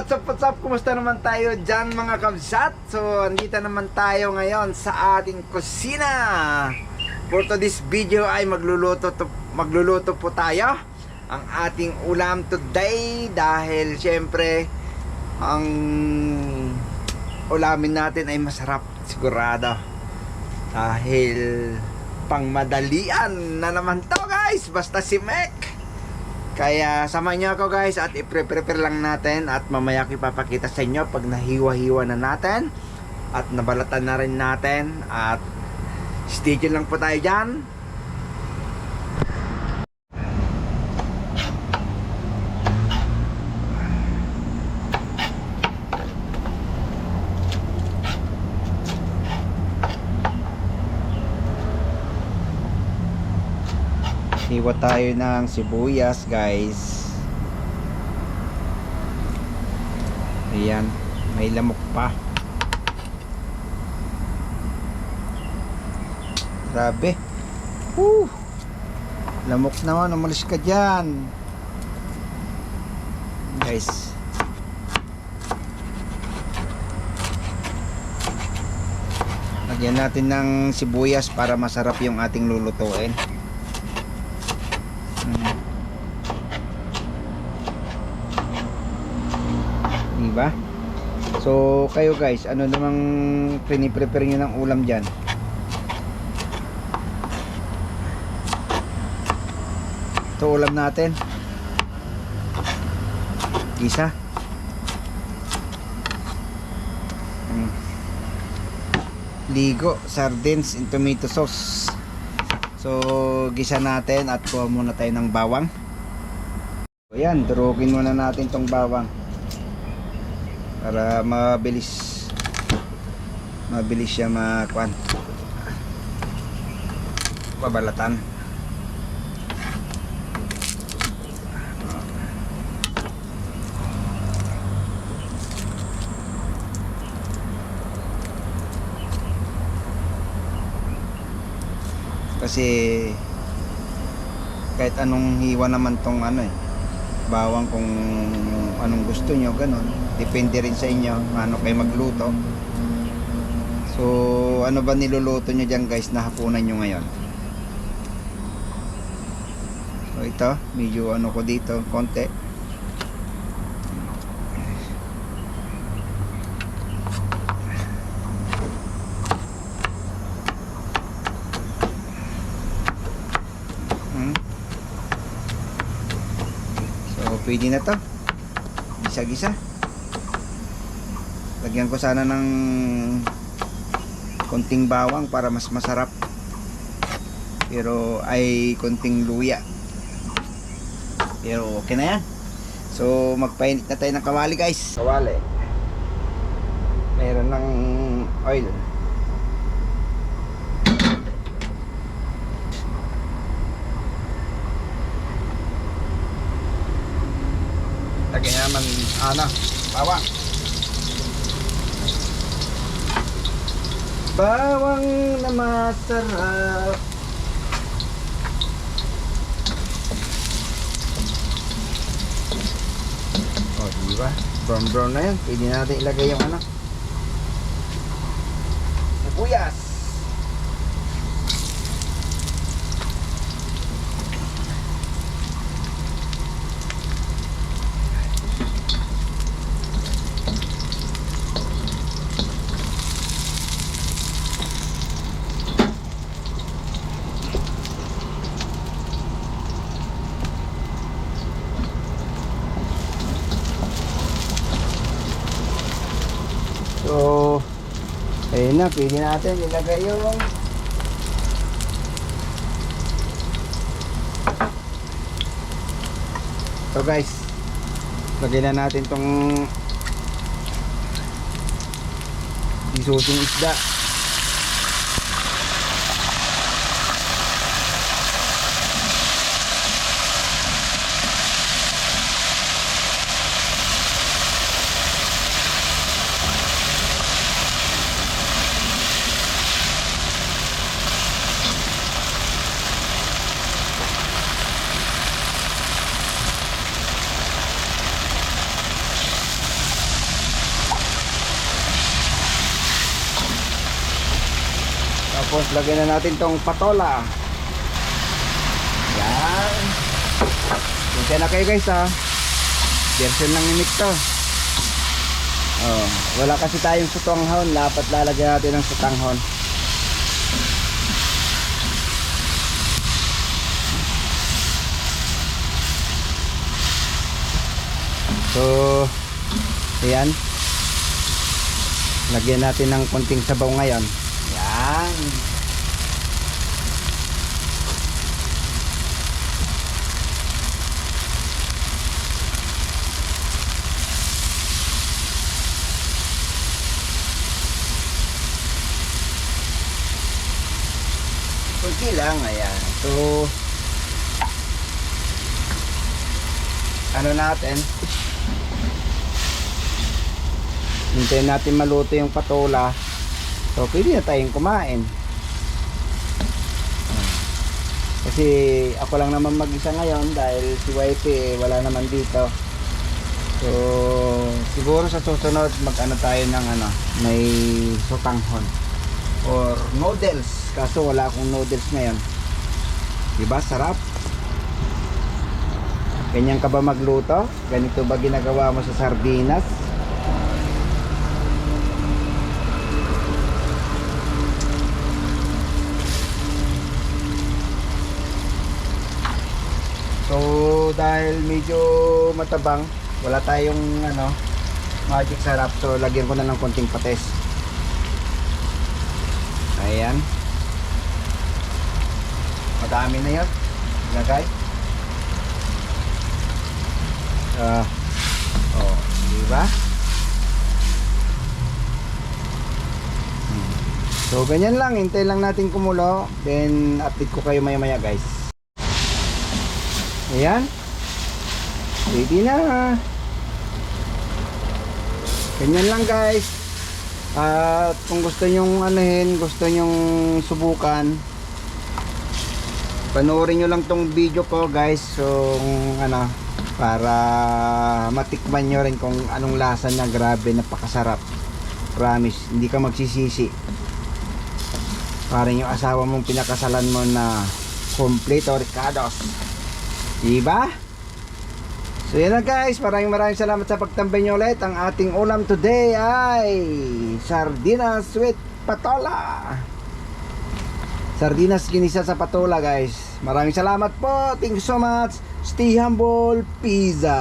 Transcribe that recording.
what's up, what's up? Kumusta naman tayo dyan mga kabsat? So, andito naman tayo ngayon sa ating kusina. For today's video ay magluluto, to, magluluto po tayo ang ating ulam today dahil syempre ang ulamin natin ay masarap sigurado dahil pangmadalian na naman to guys basta si Mek kaya samahan niyo ako guys at i-prepare lang natin at mamaya ko ipapakita sa inyo pag nahiwa-hiwa na natin at nabalatan na rin natin at stay lang po tayo dyan. Hiwa tayo ng sibuyas, guys. Ayan, may lamok pa. Grabe. Woo! Lamok naman, umalis ka dyan. Guys. Lagyan natin ng sibuyas para masarap yung ating lulutuin. Diba? So, kayo guys, ano namang piniprepare nyo ng ulam dyan? Ito ulam natin. Isa. Mm. Ligo, sardines in tomato sauce. So, gisa natin at kuha muna tayo ng bawang. So, yan, durugin muna natin tong bawang. Para mabilis mabilis siya makuan. Babalatan. Kasi kahit anong hiwa naman tong ano eh bawang kung anong gusto nyo ganun. Depende rin sa inyo ano kayo magluto. So ano ba niluluto nyo dyan guys na hapunan nyo ngayon? So ito medyo ano ko dito konti pwede na to. Gisa-gisa. Lagyan ko sana ng konting bawang para mas masarap. Pero ay konting luya. Pero okay na yan. So, magpainit na tayo ng kawali guys. Kawali. Meron ng oil. Lagyan naman, ano, bawang. Bawang na masarap. O, oh, di ba? Brown brown na yan. Pwede natin ilagay yung ano. Sibuyas. So, ayun na, pwede natin ilagay yung So guys, lagyan na natin tong isusing isda. Tapos lagyan na natin tong patola. Yan. Kasi na kayo guys ha. Version lang ni Nick to. Oh, wala kasi tayong sutanghon, dapat lalagyan natin ng sutanghon. So, ayan. Lagyan natin ng konting sabaw ngayon. Yan. Kunti lang, ayan. So, ano natin? Hintayin natin maluto yung patola. So, pwede na tayong kumain. Kasi ako lang naman mag-isa ngayon dahil si wifey eh, wala naman dito. So, siguro sa susunod mag-ano tayo ng ano, may sotanghon or noodles. Kaso wala akong noodles ngayon. Diba? Sarap. Ganyan ka ba magluto? Ganito ba ginagawa mo sa sardinas? Dahil medyo matabang, wala tayong ano, magic sarap. So lagyan ko na ng konting pates. Ayan. Madami na 'yan. Lagay. Ah. oh, di ba? Hmm. So ganyan lang, hintay lang natin kumulo, then update ko kayo maya-maya, guys. Ayan. Ready na. Ganyan lang guys. At kung gusto nyong anuhin, gusto nyong subukan, panoorin nyo lang tong video ko guys. So, ano, para matikman nyo rin kung anong lasa niya. Grabe, napakasarap. Promise, hindi ka magsisisi. Parang yung asawa mong pinakasalan mo na complete Ricardos. Diba? So yan lang guys, maraming maraming salamat sa pagtambay nyo ulit. Ang ating ulam today ay sardinas with patola. Sardinas ginisa sa patola guys. Maraming salamat po. Thank you so much. Stay humble. Pizza.